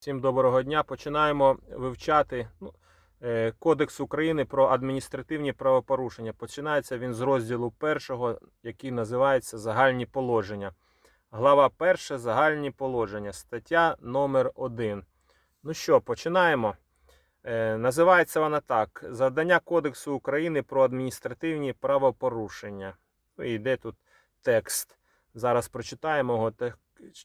Всім доброго дня. Починаємо вивчати ну, е, Кодекс України про адміністративні правопорушення. Починається він з розділу першого, який називається Загальні положення. Глава перша Загальні положення. Стаття номер 1. Ну що, починаємо. Е, Називається вона так: Завдання Кодексу України про адміністративні правопорушення. Ну, і йде тут текст. Зараз прочитаємо його,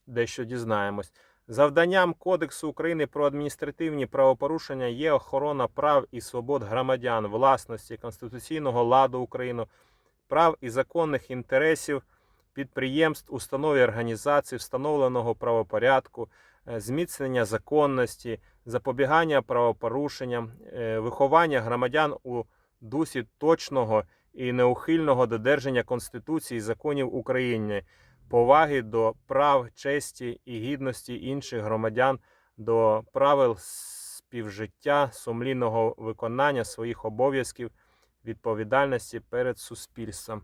дещо дізнаємось. Завданням Кодексу України про адміністративні правопорушення є охорона прав і свобод громадян, власності, конституційного ладу України, прав і законних інтересів підприємств, установ і організацій, встановленого правопорядку, е, зміцнення законності, запобігання правопорушенням, е, виховання громадян у дусі точного і неухильного додержання Конституції і законів України поваги до прав, честі і гідності інших громадян, до правил співжиття, сумлінного виконання своїх обов'язків, відповідальності перед суспільством.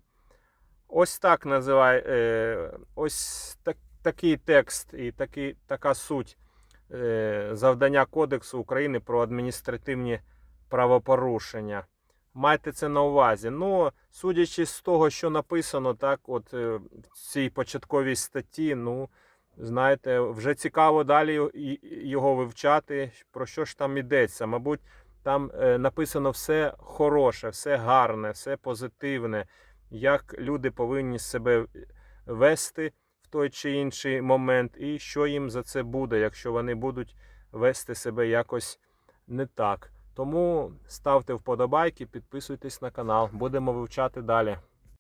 Ось так називає, е, ось так, такий текст і такий, така суть е, завдання Кодексу України про адміністративні правопорушення. Майте це на увазі. Ну, судячи з того, що написано, так, от е, в цій початковій статті, ну, знаєте, вже цікаво далі його вивчати. Про що ж там йдеться? Мабуть, там е, написано все хороше, все гарне, все позитивне, як люди повинні себе вести в той чи інший момент, і що їм за це буде, якщо вони будуть вести себе якось не так. Тому ставте вподобайки, підписуйтесь на канал. Будемо вивчати далі.